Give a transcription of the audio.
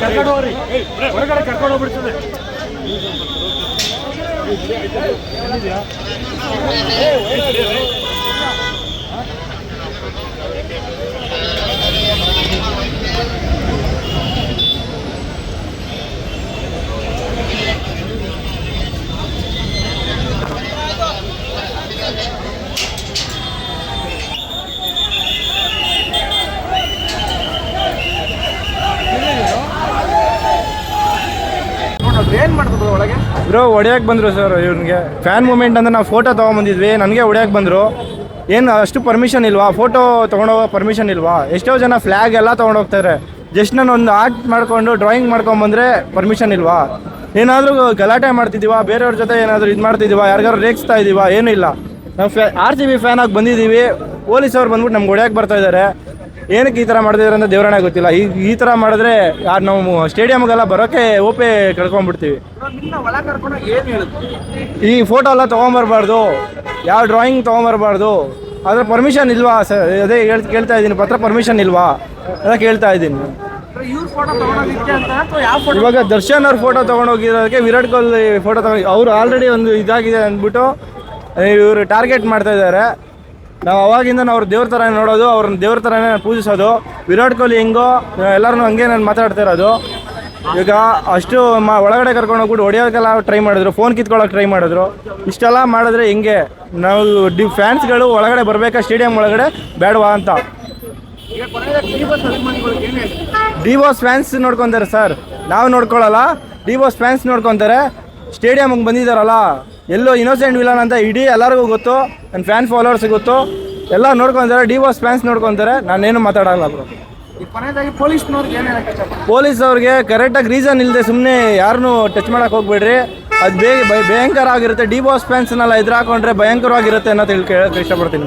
ಕರ್ಕೊಂಡು ಹೋಗ್ರಿ ಹೊರಗಡೆ ಕರ್ಕೊಂಡು ಹೋಗ್ಬಿಡ್ತದೆ ಬ್ರೋ ಹೊಡೆಯಕ್ಕೆ ಬಂದರು ಸರ್ ಇವ್ನಿಗೆ. ಫ್ಯಾನ್ ಮೂಮೆಂಟ್ ಅಂದರೆ ನಾವು ಫೋಟೋ ತೊಗೊಂಬಂದಿದ್ವಿ, ನನಗೆ ಹೊಡೆಯಕ್ಕೆ ಬಂದರು. ಏನು ಅಷ್ಟು ಪರ್ಮಿಷನ್ ಇಲ್ವಾ? ಫೋಟೋ ತೊಗೊಂಡೋಗೋ ಪರ್ಮಿಷನ್ ಇಲ್ವಾ? ಎಷ್ಟೋ ಜನ ಫ್ಲ್ಯಾಗ್ ಎಲ್ಲ ತೊಗೊಂಡೋಗ್ತಾರೆ. ಜಸ್ಟ್ ನಾನು ಒಂದು ಆರ್ಟ್ ಮಾಡಿಕೊಂಡು ಡ್ರಾಯಿಂಗ್ ಮಾಡ್ಕೊಂಬಂದರೆ ಪರ್ಮಿಷನ್ ಇಲ್ವಾ? ಏನಾದರೂ ಗಲಾಟೆ ಮಾಡ್ತಿದ್ದೀವಾ? ಬೇರೆಯವ್ರ ಜೊತೆ ಏನಾದರೂ ಇದು ಮಾಡ್ತಿದ್ದೀವಾ? ಯಾರಿಗಾರು ರೇಗಿಸ್ತಾ ಇದ್ದೀವಾ ಏನೂ ಇಲ್ಲ. ನಾವು ಫ್ಯಾ ಆರ್ ಸಿ ಬಿ ಫ್ಯಾನಾಗಿ ಬಂದಿದ್ದೀವಿ ಪೊಲೀಸವ್ರು ಬಂದ್ಬಿಟ್ಟು ನಮ್ಗೆ ಹೊಡೆಯಕ್ಕೆ ಬರ್ತಾ ಇದ್ದಾರೆ ಏನಕ್ಕೆ ಈ ಥರ ಮಾಡಿದ್ರೆ ಅಂತ ದೇವರಣ್ಣ ಗೊತ್ತಿಲ್ಲ. ಈ ಈ ಥರ ಮಾಡಿದ್ರೆ ಯಾರು ನಾವು ಸ್ಟೇಡಿಯಮ್ಗೆಲ್ಲ ಬರೋಕ್ಕೆ ಓಪೆ ಕಳ್ಕೊಂಡ್ಬಿಡ್ತೀವಿ ಈ ಫೋಟೋ ಎಲ್ಲ ತೊಗೊಂಬರ್ಬಾರ್ದು. ಯಾವ ಡ್ರಾಯಿಂಗ್ ತೊಗೊಂಬರ್ಬಾರ್ದು. ಅದ್ರ ಪರ್ಮಿಷನ್ ಇಲ್ವಾ? ಸರ್ ಅದೇ ಕೇಳ್ತಾ ಇದ್ದೀನಿ. ಪತ್ರ ಪರ್ಮಿಷನ್ ಇಲ್ವಾ? ಅದ ಕೇಳ್ತಾ ಇದ್ದೀನಿ. ಇವಾಗ ದರ್ಶನ್ ಅವ್ರ ಫೋಟೋ ತೊಗೊಂಡೋಗಿರೋದಕ್ಕೆ ವಿರಾಟ್ ಕೊಹ್ಲಿ ಫೋಟೋ ತಗೊಂಡು ಅವ್ರು ಆಲ್ರೆಡಿ ಒಂದು ಇದಾಗಿದೆ ಅಂದ್ಬಿಟ್ಟು, ಇವರು ಟಾರ್ಗೆಟ್ ಮಾಡ್ತಾ ಇದ್ದಾರೆ. ನಾವು ಅವಾಗಿಂದ ಅವ್ರ ದೇವ್ರ ಥರ ನೋಡೋದು, ಅವ್ರನ್ನ ದೇವ್ರ ಥರನೇ ಪೂಜಿಸೋದು. ವಿರಾಟ್ ಕೊಹ್ಲಿ ಹೆಂಗೋ ಎಲ್ಲರೂ ಹಂಗೆ ನಾನು ಮಾತಾಡ್ತಾ ಇರೋದು. ಈಗ ಅಷ್ಟು ಮ ಒಳಗಡೆ ಕರ್ಕೊಂಡು ಹೋಗ್ಬಿಟ್ಟು ಹೊಡಿಯೋಕ್ಕೆಲ್ಲ ಟ್ರೈ ಮಾಡಿದ್ರು ಫೋನ್ ಕಿತ್ಕೊಳ್ಳೋಕೆ ಟ್ರೈ ಮಾಡಿದ್ರು. ಇಷ್ಟೆಲ್ಲ ಮಾಡಿದ್ರೆ ಹೆಂಗೆ? ನಾವು ಡಿ ಫ್ಯಾನ್ಸ್ಗಳು ಒಳಗಡೆ ಬರಬೇಕಾ, ಸ್ಟೇಡಿಯಂ ಒಳಗಡೆ? ಬೇಡವಾ ಅಂತ. ಡಿ ಬಸ್ ಫ್ಯಾನ್ಸ್ ನೋಡ್ಕೊಂತಾರೆ ಸರ್. ನಾವು ನೋಡ್ಕೊಳ್ಳಲ್ಲ ಡಿ ಬಾಸ್ ಫ್ಯಾನ್ಸ್ ನೋಡ್ಕೊಂತಾರೆ. ಸ್ಟೇಡಿಯಮ್ಗೆ ಬಂದಿದ್ದಾರಲ್ಲ ಎಲ್ಲೋ ಇನ್ನೋಸೆಂಟ್ ವಿಲನ್ ಅಂತ ಇಡೀ ಎಲ್ಲರಿಗೂ ಗೊತ್ತು ನನ್ನ ಫ್ಯಾನ್ ಫಾಲೋವರ್ಸ್ ಗೊತ್ತು. ಎಲ್ಲ ನೋಡ್ಕೊಂತಾರೆ ಡಿ ಬಾಸ್ ಫ್ಯಾನ್ಸ್ ನೋಡ್ಕೊತಾರೆ. ನಾನೇನು ಮಾತಾಡಲ್ಲ ಬ್ರೋ ಪೊಲೀಸ್ ಅವ್ರಿಗೆ ಕರೆಕ್ಟಾಗಿ ರೀಸನ್ ಇಲ್ಲದೆ ಸುಮ್ಮನೆ ಯಾರನ್ನೂ ಟಚ್ ಮಾಡಕ್ಕೆ ಹೋಗ್ಬೇಡ್ರಿ. ಅದು ಬೇಗ ಭಯ- ಭಯಂಕರ ಆಗಿರುತ್ತೆ. ಡಿ ಬಾಸ್ ಫ್ಯಾನ್ಸ್ನೆಲ್ಲ ಎದುರಾಕೊಂಡ್ರೆ ಭಯಂಕರವಾಗಿರುತ್ತೆ ಅನ್ನೋದು ತಿಳ್ಕೊ ಇಷ್ಟಪಡ್ತೀನಿ